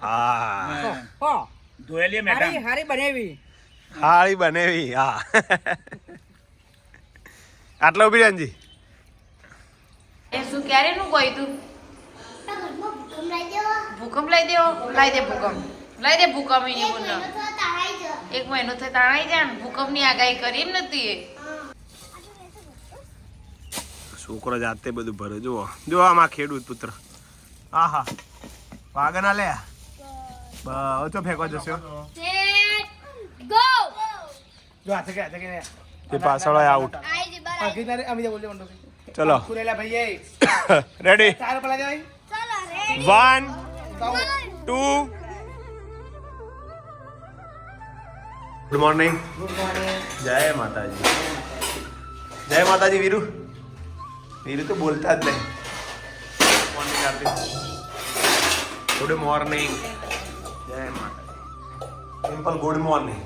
હા. હો. ધોયેલી હારી મેડમ. હારી બનાવી. હાળી બનેવી હા. આટલો ઊભી રાંજી એ શું ક્યારે નું તું? ભૂકંપ લઈ દેવો. લાઈ દે ભૂકંપ. લાઈ દે ભૂકંપ એની બોલ એક મહિનો થાય તાણાઈ જાય ને ભૂકંપની આગાહી કરી એમ નથી એ. છોકરો જાતે બધું ભરે. જુઓ. જો આમાં ખેડૂત પુત્ર. હા હા વાગના લે બસ તો ફેંકવા જશો જો હાથે કે હાથે કે તે પાછળ આઉટ આ કિનારે અમે જે બોલજો મંડો ચલો કુરેલા ભાઈએ રેડી ચાર પલા જાય one two good morning good morning જય માતાજી જય માતાજી વીરુ વીરુ તો બોલતા જ નહીં મોર્નિંગ આપી good morning simple good morning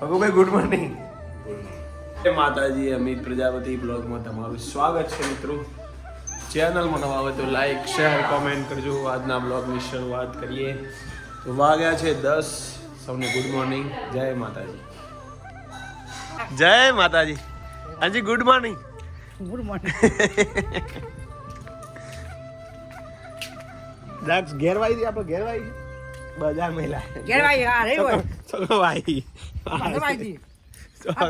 Bhagubhai good morning માતાજી અમિત પ્રજાપતિ બ્લોગમાં તમારું સ્વાગત છે મિત્રો. ચેનલમાં નવા આવે તો લાઈક શેર કોમેન્ટ કરજો. આજના બ્લોગની શરૂઆત કરીએ. તો વાગ્યા છે દસ. સૌને ગુડ મોર્નિંગ જય માતાજી. જય માતાજી. હાજી ગુડ મોર્નિંગ ગુડ મોર્નિંગ દાક્ષ ઘેરવાઈ દી આપણે ઘેરવાઈ બજાર મેલા ઘેર ભાઈ હા રે હોય ચલો ભાઈ ભાઈ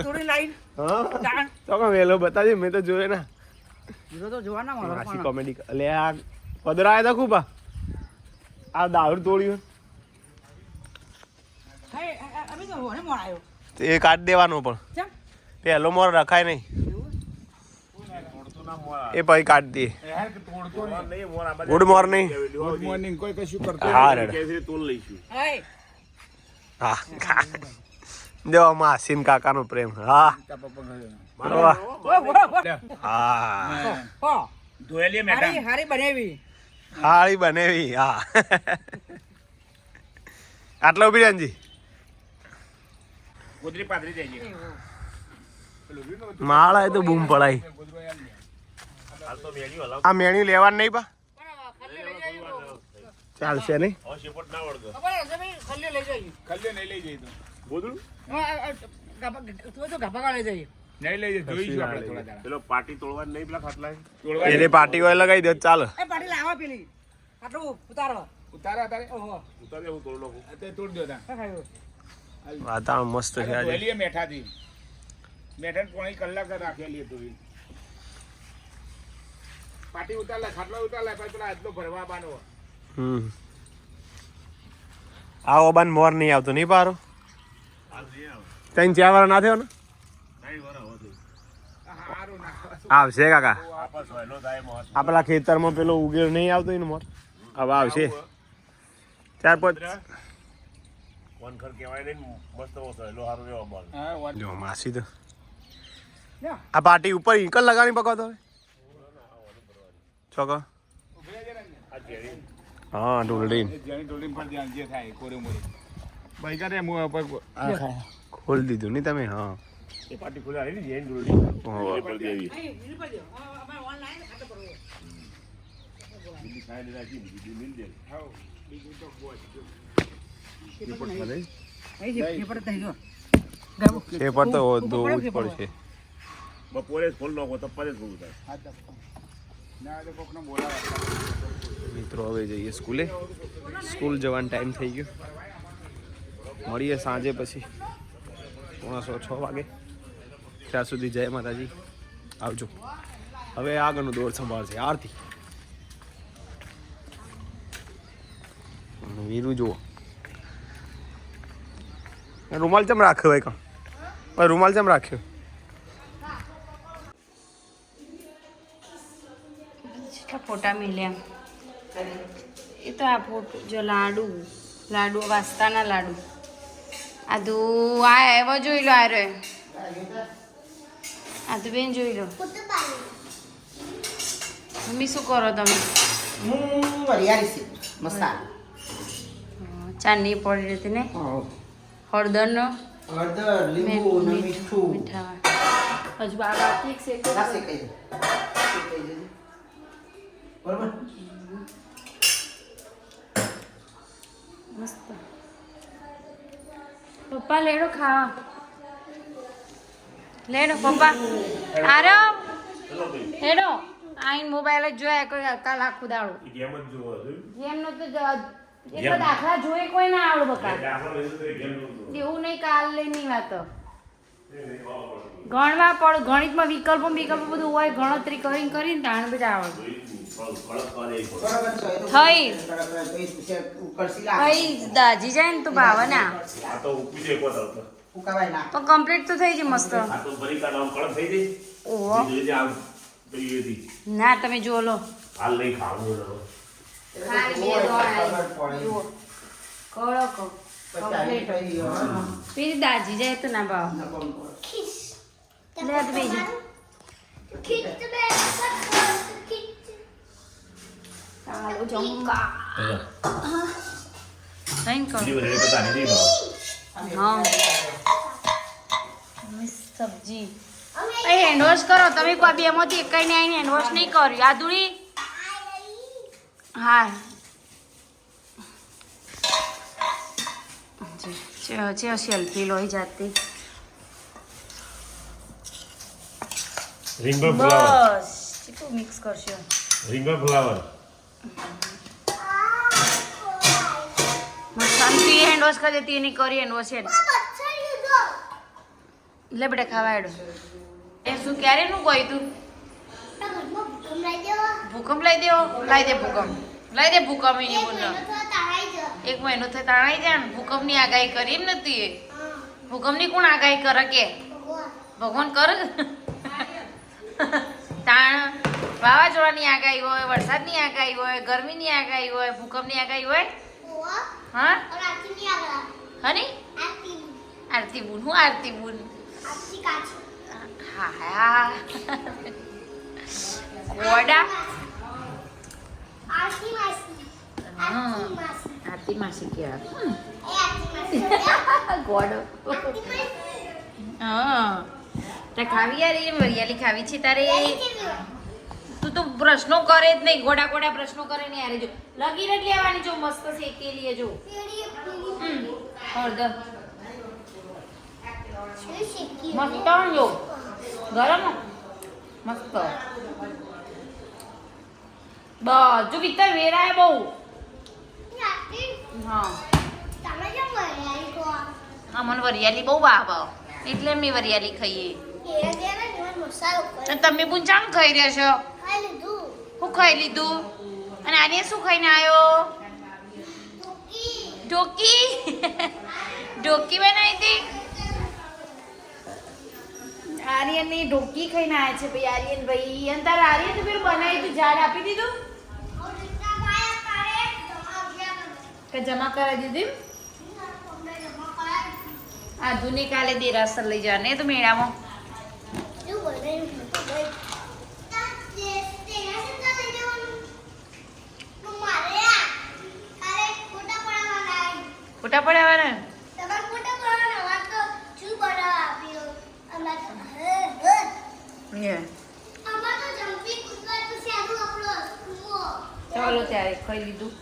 થોડી લાઈન. હા? તો મેલો બતાજે મેં તો જોયે ના. જીરો તો જોવાના મારો પણ. કોમેડી લે આ પદરા આવ્યા તા ખૂબ. આ આ દારૂ તોડ્યું હે અમે તો હોને મોણ આવ્યો તો એ દેવાનો પણ. પેલો મોર રખાય નહીં. એ પછી કાઢતી ગુડ મોર્નિંગ ગુડ મોર્નિંગ કોઈ કશું કરતો હા રેડ. હે હા. જો માસીન કાકાનો પ્રેમ. હા. હા. ધોયેલી મેડમ હારી બનાવી. હાળી બનેવી હા. આટલો ઊભી ગોદરી દેજે. માળા એ તો બૂમ પડાય. આ મેણી લેવાનું નહીં બા? ચાલશે નહીં? ખબર હશે ભાઈ ખલ્લે લઈ જઈએ. ખલ્લે નહીં લઈ જઈ તો. હા, આ, આ, ગાભા- તું તો ગાભા કાઢે જઈએ. નહીં લઈ જઈ જોઈશું આપણે થોડા દાડા. પેલો પાર્ટી તોડવા નહીં પેલા ખાટલા તોડવા એને પાર્ટી હોય લગાવી દે ચાલો. એ પાટી લાવા પેલી. આટલું ઉતારો ઉતારા તારે? ઓહો. ઉતારે હું તોડ અત્યારે તોડ દો તા વાતાવરણ મસ્ત છે આજે. મેઠાથી. મેઠા પોણી કલાક જ રાખેલી હતી પાટી ઉતાર લે ખાટલા ઉતાર લે પછી પેલા આટલો ભરવા બાનો. હમ. આ ઓબાન મોર નહીં આવતો નહીં પારો ત્યાં ચાર વાળા ના થયો ને? આવશે કાકા. આપસ વહેલો થાય મોત આ પેલા ખેતરમાં પેલો ઉગેર નહીં આવતો ને મોર? હવે આવશે. ચાર પાંચ માસી તો. આ પાર્ટી ઉપર ઇંકલ લગાવી પકડતો હવે જેરી હા ઢોલડી જેની ટોલી પર ધ્યાન જે થાય કોરે ભાઈ કરે મું પર ખોલ દીધું નહીં તમે? હા. એ પાર્ટી ખુલ્લા આવી ને જેન જોડી ઓહો. પર દેવી અહીં, બીજું પર દ્યો. હા, અમે online ખાતે પડવો. બીજી ખાઈ લીધા છે બીજી મિલ દે. હાઉ. બીજું તો તહીં જો. તો પડશે. બપોરે જ ફૂલ નાખો તપ્પા જ ફૂલ થાય મિત્રો, હવે જઈએ સ્કૂલે. સ્કૂલ જવાનો ટાઈમ થઈ ગયો. મળીએ સાંજે પછી. પોણા સો છ વાગે. ત્યાં સુધી જય માતાજી. આવજો. હવે આગળનો દોર સંભાળશે. આરતી. વીરું જુઓ. રૂમાલ ચમ રાખ્યો ભાઈ કાં? રૂમાલ ચમ રાખ્યો? જેટલા ફોટા મિલ્યા. એ તો આ ફોટો જો લાડુ લાડુ વાસ્તાના લાડુ. આ તો આ એવો જોઈ લો આ રે. આ તો બેન જોઈ લો. મમ્મી શું કરો તમે? હું વરિયાળી છે મસાલા. ચાંદની પડી હતી ને? હળદરનો? હળદર લીંબુ મીઠું મીઠા હજુ એક બરોબર? મસ્ત. પપ્પા લેડો ખાવા. લેડો પપ્પા. આરામ. હેડો. આઈન મોબાઈલ જ જોયા કોઈ કાલ આખું દાડો ગેમ જ જોવો ગેમ નો તો તો દાખલા જોઈ કોઈ ના આવડે બકા. એવું નહીં કાલ લેની વાતો. ગણવા પડ. ગણિતમાં વિકલ્પો વિકલ્પો બધું હોય ગણતરી કરીને કરીને તાણ બધા આવડે. દાજી જાય ને તો ભાવે ના પણ કમ્પ્લીટ તો થઈ જાય મસ્ત. ના તમે જો લો. પેલી દાજી જાય તો ના ભાવ. લે આ તો બીજું તારું જમવા ભાવ. હા સબ્જી એ હેન્ડવોશ કરો તમે કોઈ બેમાંથી એકઈને આવીને હેન્ડવોશ નહીં કર્યું આદુડી હા છે સેલ્ફી લોહી જાતી રીંગણ ફ્લાવર બસ કેટલું મિક્સ કરશો રીંગણ ફુલાવર શાંતિ હેન્ડવોશ કરી દેતી એની કરી હેન્ડવોશ છે લે બેટા ખાવા એડો એ શું ક્યારે નું કહ્યું તું? ભૂકંપ લઈ દેવો? લાઈ દે ભૂકંપ. લાઈ દે ભૂકંપ એની બોલ એક મહિનો થાય તાણાઈ જાય ને ભૂકંપની આગાહી કરી એમ નથી એ. ભૂકંપની કોણ આગાહી કરે કે? ભગવાન કર? તાણ વાવાઝોડાની આગાહી હોય વરસાદની આગાહી હોય ગરમીની આગાહી હોય ભૂકંપની આગાહી હોય? હા? હની? આરતી બુન. હું આરતી બુન? હા હા. ગોડા આરતી માસી. કહેવાય. ગોડો. હા. તે ખાવી યાર એ વરિયાળી ખાવી છે તારે? તું તો પ્રશ્નો કરે જ નહીં ગોડા ગોડા પ્રશ્નો કરે ને યાર જો લગી જ લેવાની જો મસ્ત શેકેલી જો. હળદર. મસ્ત જો ગરમ મસ્ત. બસ જો વિતર વેરાય બહુ. હા. હા મને વરિયાળી બહુ ભાવે એટલે અમે વરિયાળી ખાઈએ. તમે પૂંચાણ ખાઈ રહ્યા છો? શું ખાઈ લીધું? અને આને શું ખાઈને આવ્યો? ઢોકી. ઢોકી બનાવી હતી? આર્યનની ઢોકી ખાઈને આવ્યા છે ભાઈ આર્યન ભાઈ. અને તારે આર્યન પેલું બનાવી તું ઝાડ આપી દીધું? કે જમા કરાવી દીધી આધુનિક કાલે દેરાસર લઈ જવાને તો મેળામાં. ફોટા પડાવવાના ચાલો ત્યારે ખાઈ લીધું.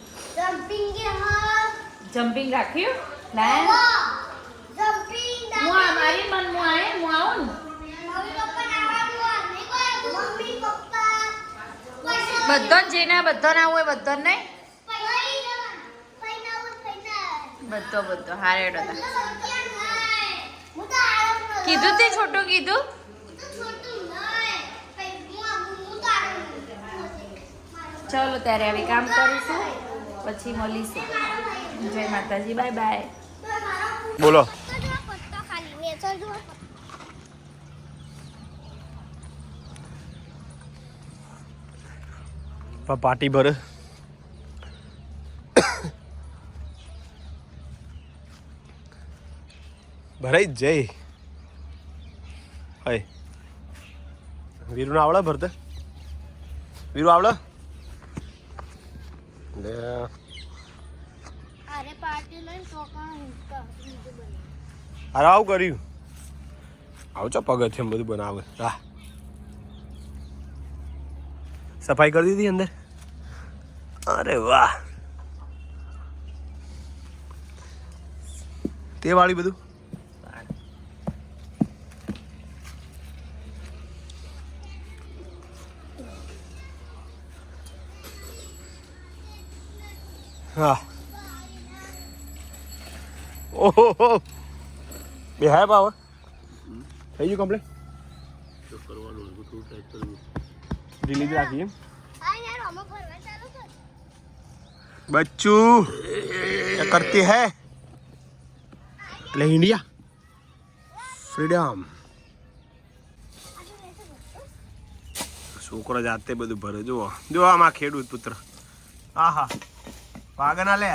જમ્પિંગ રાખ્યું? લાયન હું. આ મારી મન હું આય હું આવું ને? બધા જેના બધા ના હોય બધા નહીં બધો બધો હારેડો તા. કીધું તે છોટું કીધું? ચલો ત્યારે હવે કામ કરીશું. પછી મળીશું. જય માતાજી બાય બાય. બોલો. પાર્ટી ભરે. ભરાઈ જ જઈ હય. વીરુ આવડે ભરતે? વીરુ આવડે? લે. અરે પાર્ટી લઈને અરે આવું કર્યું. આવું ચો પગથિયમ બધું બનાવે. હા સફાઈ કરી દીધી અંદર? અરે વાહ. તે વાળી બધું? હા. ઓહો બે હાય બાવ થઈ ગયું કમ્પ્લીટ રિલીઝ રાખી એમ? બચ્ચુ કરતી હૈ. એટલે ઇન્ડિયા. ફ્રીડમ છોકરા જાતે બધું ભરે જુઓ. જો આમાં ખેડૂત પુત્ર. આહા. પાગના લે?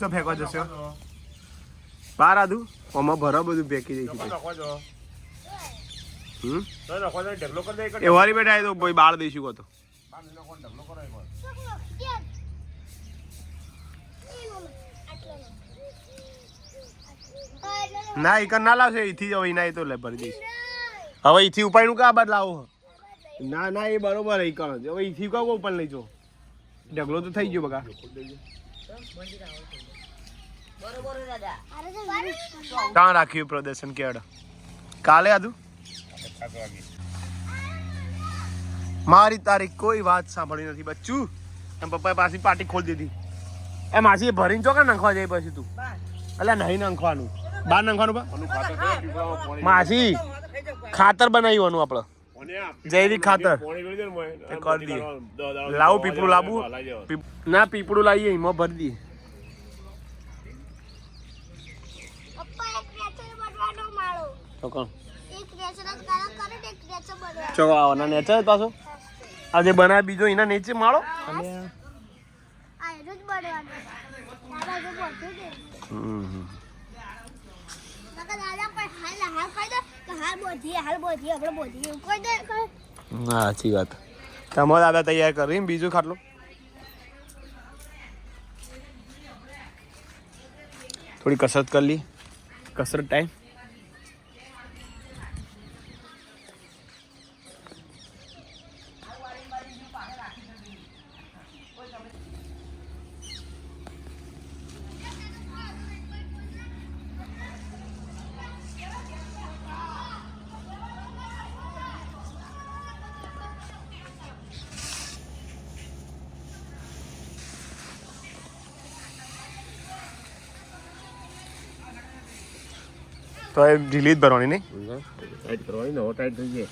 તો ફેંકો જશો. બાર આદુ? ઓમાં ભરો બધું ફેંકી દઈશું હમ? એ વારી બેઠા તો ભાઈ બાળ દઈશું કહો તો. ના એક ના લાવશે જ હવે ના તો લે ભરી દઈશ. હવે અહીંથી ઉપાયનું કા બાદ લાવો? ના ના એ બરોબર એ કરો. હવે ઈથી કા ઉપર લઈ જો ઢગલો તો થઈ ગયો બગા બરોબર દાદા અરે તો વારું. કાં રાખ્યું પ્રદર્શન કેડ કાલે આદુ? મારી તારી કોઈ વાત સાંભળી નથી બચ્ચું. એમ પપ્પાએ પાછી પાર્ટી ખોલી દીધી. એ માસી ભરીને ચોકા નાખવા જાય પછી તું? એટલે નહીં નાખવાનું. બાર નાખવાનું માસી ખાતર બનાવ્યું આપણે. પાણી ખાતર. એ કરી દઈએ. લાવું પીપળું લેવા લાવવું ના પીપળું લાવીએ એમાં ભરી દઈએ. ક્રેચર આવવાના નેચર પાછો. આજે બનાવે બીજો એના નીચે માળો. ને, સાચી વાત. તમારા દાદા તૈયાર કરી બીજું ખાટલું? થોડી કસરત કરી લી. કસરત ટાઈમ તો એ ઢીલી જ ભરવાની નહીં ટાઈટ કરવાની ને હવે ટાઈટ થઈ જાય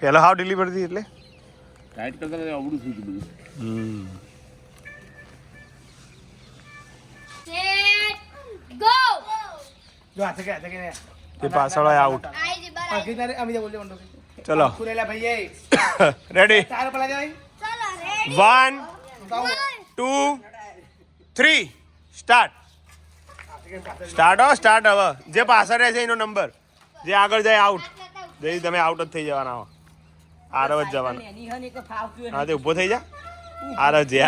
પહેલા હાવ ઢીલી ભરતી એટલે ટાઈટ કરતા કરતા અવળું થઈ ગયું બધું Set, go! જો હાથે કે હાથે કે તે પાછળ આઉટ આઈ જી બાર આખી તારે અમે જે બોલજો મંડો ચલો ખુલેલા ભાઈ રેડી ચાર પેલા જાય ચલો ready one two three start start હો, સ્ટાર્ટ હવે. જે પાછળ રહેશે એનો નંબર જે આગળ જાય આઉટ જઈ તમે આઉટ જ થઈ જવાના હો. આરવ જ જવાના. હા, તે ઊભો થઈ જા. આરવ જે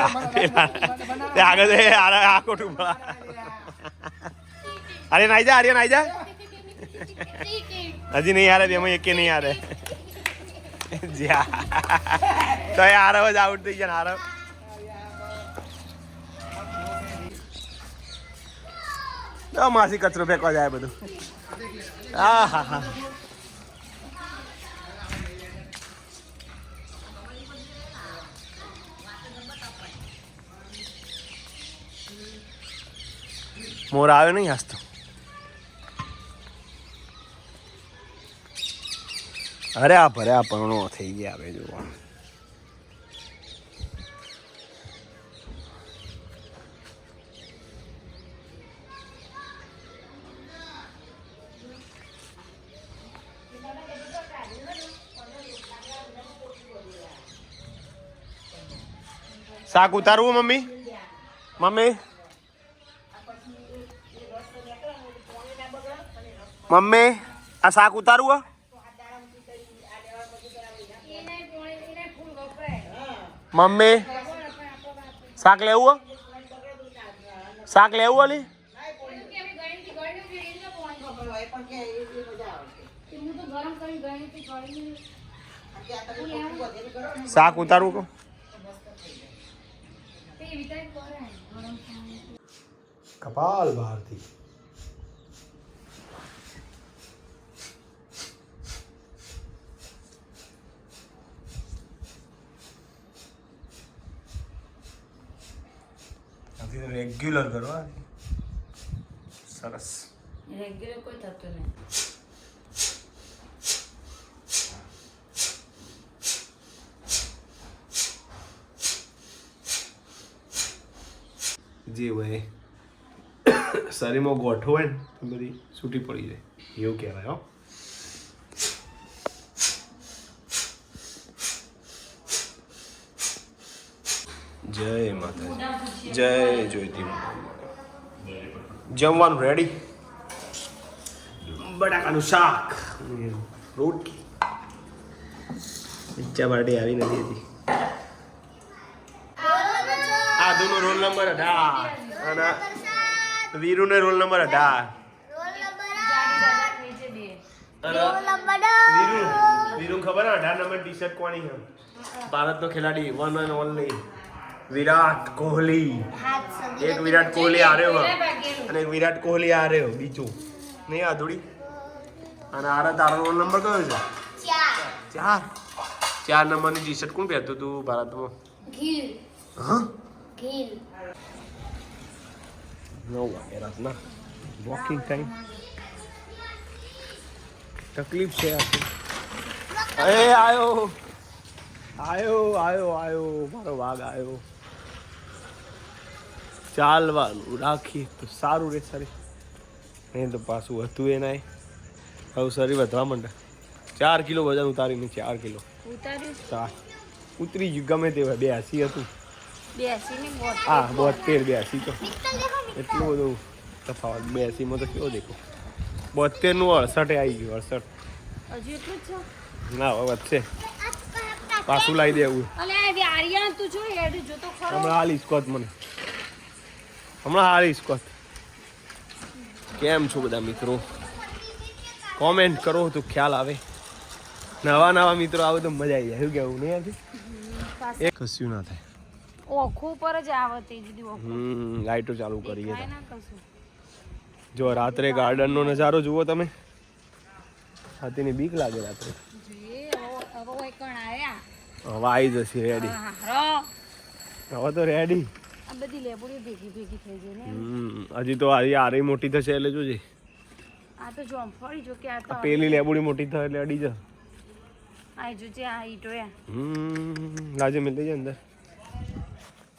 તે આગળ જાય આરવ આ કોટ ઊભા અરે નાઈ જા અરે નાઈ જા. હજી નહીં આરે એમાં એકે નહીં આરે જ્યાં તો આરવ જ આઉટ થઈ ને, આરવ. તો માસી કચરો ફેંકવા જાય બધું. આ હા હા. મોર આવ્યો નહીં હસતો અરે આ ભરે આ પરણો થઈ ગયા હવે જોવા. શાક ઉતારવું, મમ્મી? મમ્મી? મમ્મી, આ શાક ઉતારવું મમ્મી, શાક લેવું શાક લેવું, અલી? શાક ઉતારવું, કહું. કપાલ ભારતી. રેગ્યુલર કરવા સરસ. રેગ્યુલર કોઈ થતું નહીં. જે હોય શરીરમાં ગોઠો હોય ને, તો બધી છૂટી પડી જાય. એવું કહેવાય, હો. જય માતાજી. જય જોઈતી જમવાનું રેડી બટાકાનું શાક. રોટલી. ઈચ્છા પાર્ટી આવી નથી હતી આદુનો રોલ નંબર અઢાર. અને વીરુને રોલ નંબર અઢાર. રોલ નંબર નીચે બે. અને રોલ નંબર વીરુ વીરુ ખબર હે અઢાર નંબર ટી શર્ટ કોની છે? ભારતનો ખેલાડી one and only Virat Kohli. એક વિરાટ કોહલી આર્યો અને એક વિરાટ કોહલી આર્યો બીજું. નહીં આધુડી? અને આરે તારો રોલ નંબર કયો છે? ચાર. ચાર? નંબરની ટી શર્ટ કોણ પહેરતું તું ભારતમાં? હા? ઘીલ નવ વાગે રાતના વોકિંગ ટાઈમ તકલીફ છે અરે આયો આયો આયો આયો મારો વાઘ આયો ચાલવાનું રાખી તો સારું રે સરી. નહીં તો પાછું હતું એના હવે સરી વધવા માંડે. ચાર કિલો વજન ઉતારીને ચાર કિલો. ઉતારી ઉતરી ગયું ગમે તે બે હસી હતું. હા બોતેર બ્યાસી તો. એટલું બધું તફાવત. બ્યાસીમાં તો કેવો દેખો. બોતેરનું અડસઠે આવી ગયું અડસઠ. ના હવે વધશે. પાછું લાવી દેવું. હમણાં હાલ ઇસ્કોત મને. હમણાં હાલ ઇસ્કોત. કેમ છો બધા મિત્રો? કોમેન્ટ કરો તો ખ્યાલ આવે. નવા નવા મિત્રો આવે તો મજા આવી જાય. શું કેવું નહીં આજે એક કશું ના થાય. ઓખો પર જ આવે તે જુદી ઓખો હમ લાઈટો ચાલુ કરીએ જો રાત્રે ગાર્ડનનો નજારો જુઓ તમે. હાથીની બીક લાગે રાત્રે. હવે આવી જશે રેડી હા હવે તો રેડી બધી લેબુડી ભેગી ભેગી થઈ ગઈ ને હજી તો આરી આરી મોટી થશે એટલે જોજે. આ તો જોમફળી જો કે આ તો પેલી લેબુડી મોટી થાય એટલે અડી જા. આ જોજે આ ઈટો યા હમ લાજે મિલ જાય અંદર.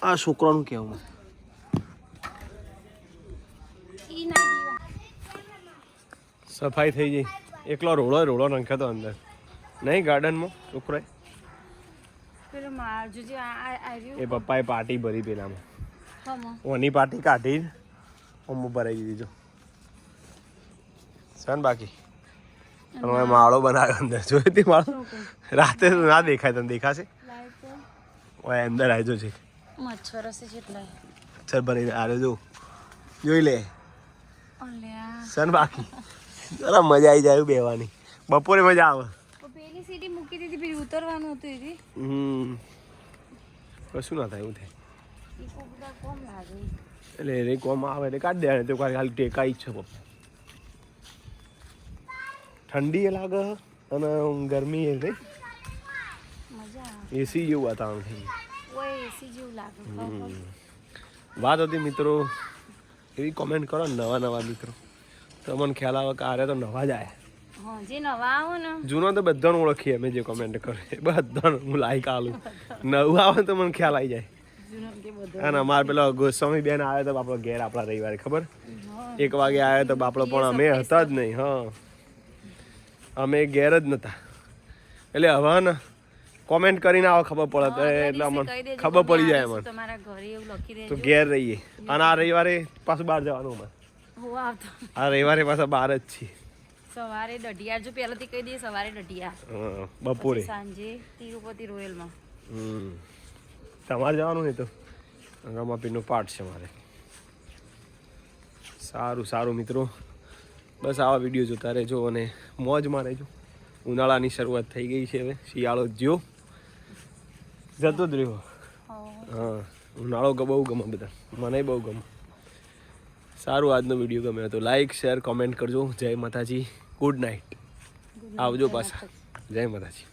આ છોકરાનું કહેવું. સફાઈ થઈ ગઈ. એકલો રોડો રોડો નાખ્યો તો અંદર. નહીં ગાર્ડનમાં, છોકરાએ? એ પપ્પાએ પાર્ટી ભરી પેલામાં. ઓની પાર્ટી કાઢી અમુ ભરાઈ દીધી સન બાકી? અને માળો બનાવ્યો અંદર. જોઈ હતી માળો? રાતે તો ના દેખાય, તને દેખાશે? અંદર આવ્યો છે. મચ્છર હશે ચલ ભરી આરે જો. જોઈ લે. સન બાકી. જરા મજા આવી જાય બેવાની. બપોરે મજા આવે. પેલી સીટી મૂકી દીધી પછી ઉતરવાનું હતું એથી. હમ. કશું ના થાય એવું થાય. એટલે એને કોમ આવે એટલે કાઢી દે તો ખાલી ખાલી ટેકાઈ જ છે પપ્પા ઠંડી એ લાગે અને ગરમી એ એસી જેવું વાતાવરણ થઈ ગયું. ઓય જેવું લાગે. વાત હતી મિત્રો એવી કોમેન્ટ કરો નવા નવા મિત્રો. તો મને ખ્યાલ આવે કે આરે તો નવા જ આયા. જે નવા આવો ને. જૂનો તો બધાને ઓળખીએ અમે જે કોમેન્ટ કરે. બધાને હું લાઈક આલું. નવું આવે તો મને ખ્યાલ આવી જાય. અને અમારે પેલો ગોસ્વામી બેન આવે તો આપણો ઘેર આપણા રવિવારે ખબર? એક વાગે આવે તો બાપડો પણ અમે હતા જ નહીં હા. અમે ઘેર જ નતા. એટલે હવે ને કોમેન્ટ કરીને આવો ખબર પડે એટલે અમને ખબર પડી જાય અમને. તો ઘેર રહીએ. અને આ રવિવારે પાછું બહાર જવાનું અમારે આ રવિવારે પાછા બહાર જ છીએ. સવારે દઢિયાર જો પહેલાથી કહી દઈએ સવારે દઢિયાર બપોરે. સાંજે તિરુપતિ રોયલમાં. હમ. તમારે જવાનું નહીં તો. રમાપીરનો પાઠ છે મારે. સારું સારું મિત્રો. બસ આવા વીડિયો જોતા રહેજો અને મોજમાં રહેજો. ઉનાળાની શરૂઆત થઈ ગઈ છે હવે. શિયાળો જ્યો. જતો જ રહ્યો. હા. ઉનાળો બહુ ગમે બધા. મને બહુ ગમે. સારું આજનો વીડિયો ગમ્યો તો લાઈક શેર કોમેન્ટ કરજો. જય માતાજી. ગુડ નાઇટ આવજો પાછા. જય માતાજી.